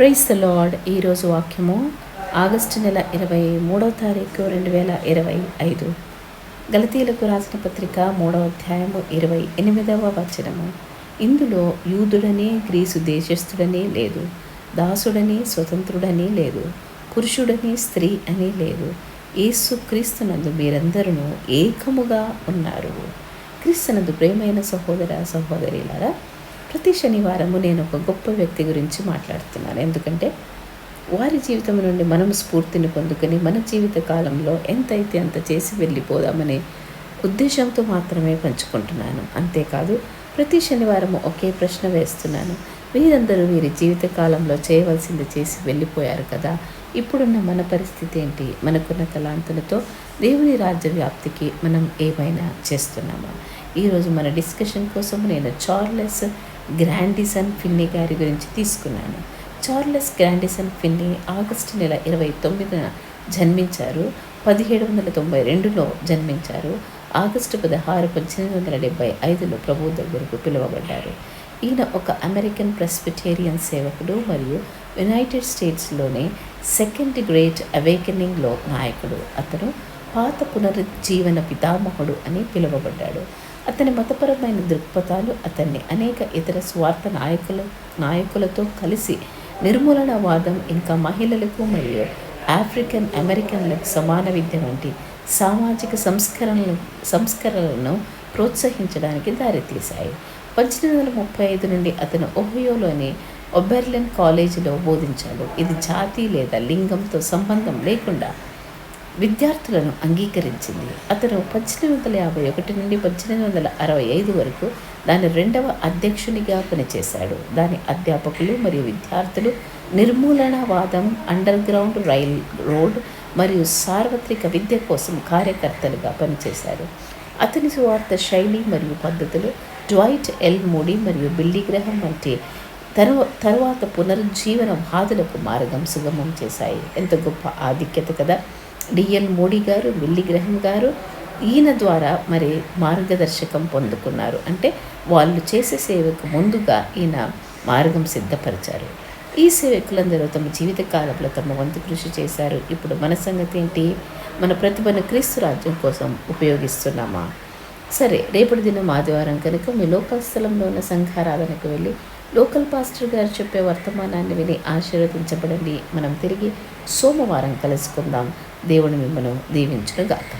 Price lord ఈరోజు వాక్యము August నెల ఇరవై మూడవ తారీఖు రెండు వేల ఇరవై ఐదు. గలతీలకు రాసిన పత్రిక మూడవ అధ్యాయము ఇరవై ఎనిమిదవ వచనము. ఇందులో యూదుడని గ్రీసు దేశస్థుడని లేదు. దాసుడని స్వతంత్రుడని లేదు. పురుషుడని స్త్రీ అని లేదు. ఏసు క్రీస్తునందు మీరందరూ ఏకముగా ఉన్నారు. క్రీస్తునందు ప్రేమైన సహోదర సహోదరిలారా ప్రతి శనివారము నేను ఒక గొప్ప వ్యక్తి గురించి మాట్లాడుతున్నాను. ఎందుకంటే వారి జీవితం నుండి మనం స్ఫూర్తిని పొందుకొని మన జీవిత కాలంలో ఎంతైతే అంత చేసి వెళ్ళిపోదామనే ఉద్దేశంతో మాత్రమే పంచుకుంటున్నాను. అంతేకాదు ప్రతి శనివారం ఒకే ప్రశ్న వేస్తున్నాను. వీరందరూ వీరి జీవిత కాలంలో చేయవలసింది చేసి వెళ్ళిపోయారు కదా. ఇప్పుడున్న మన పరిస్థితి ఏంటి? మనకున్న తలాంతులతో దేవుని రాజ్య వ్యాప్తికి మనం ఏమైనా చేస్తున్నామా? ఈరోజు మన డిస్కషన్ కోసం నేను చార్లెస్ గ్రాండిసన్ ఫిన్నీ గారి గురించి తీసుకున్నాను. చార్లెస్ గ్రాండిసన్ ఫిన్నీ ఆగస్టు నెల ఇరవై తొమ్మిదిన జన్మించారు. పదిహేడు వందల తొంభై రెండులో జన్మించారు. ఆగస్టు పదహారు పద్దెనిమిది వందల డెబ్బై ఐదులో ప్రభు దగ్గరకు పిలువబడ్డారు. ఈయన ఒక అమెరికన్ ప్రెస్బిటేరియన్ సేవకుడు మరియు యునైటెడ్ స్టేట్స్లోనే సెకండ్ గ్రేట్ అవేకనింగ్లో నాయకుడు. అతను పాత పునరుజ్జీవన పితామహుడు అని పిలువబడ్డాడు. అతని మతపరమైన దృక్పథాలు అతన్ని అనేక ఇతర స్వార్థ నాయకుల నాయకులతో కలిసి నిర్మూలనవాదం ఇంకా మహిళలకు మరియు ఆఫ్రికన్ అమెరికన్లకు సమాన విద్య వంటి సామాజిక సంస్కరణలు సంస్కరణలను ప్రోత్సహించడానికి దారితీశాయి. పద్దెనిమిది వందల ముప్పై ఐదు నుండి అతను ఒహియోలోని ఒబెర్లిన్ కాలేజీలో బోధించాడు. ఇది జాతి లేదా లింగంతో సంబంధం లేకుండా విద్యార్థులను అంగీకరించింది. అతను పద్దెనిమిది వందల యాభై ఒకటి నుండి పద్దెనిమిది వందల అరవై ఐదు వరకు దాని రెండవ అధ్యక్షునిగా పనిచేశాడు. దాని అధ్యాపకులు మరియు విద్యార్థులు నిర్మూలనవాదం అండర్ గ్రౌండ్ రైల్ రోడ్ మరియు సార్వత్రిక విద్య కోసం కార్యకర్తలుగా పనిచేశారు. అతని సువార్త శైలి మరియు పద్ధతులు డ్వైట్ ఎల్ మూడి మరియు బిల్లీ గ్రహం వంటి తరువ తరువాత పునరుజ్జీవన వాదులకు మార్గం సుగమం చేశాయి. ఎంత గొప్ప ఆధిక్యత కదా! డిఎన్ మోడీ గారు బిల్లీ గ్రహం గారు ఈయన ద్వారా మరి మార్గదర్శకం పొందుకున్నారు. అంటే వాళ్ళు చేసే సేవకు ముందుగా ఈయన మార్గం సిద్ధపరిచారు. ఈ సేవకులందరూ తమ జీవిత కాలంలో తమ వంతు కృషి చేశారు. ఇప్పుడు మన సంగతి ఏంటి? మన ప్రతిభను క్రీస్తు రాజ్యం కోసం ఉపయోగిస్తున్నామా? సరే రేపటి దినం ఆదివారం కనుక మీ లోకల్ స్థలంలో ఉన్న సంఘారాధనకు వెళ్ళి లోకల్ పాస్టర్ గారు చెప్పే వర్తమానాన్ని విని ఆశీర్వదించబడండి. మనం తిరిగి సోమవారం కలుసుకుందాం. దేవుని మిమ్మల్ని దీవించునుగాక.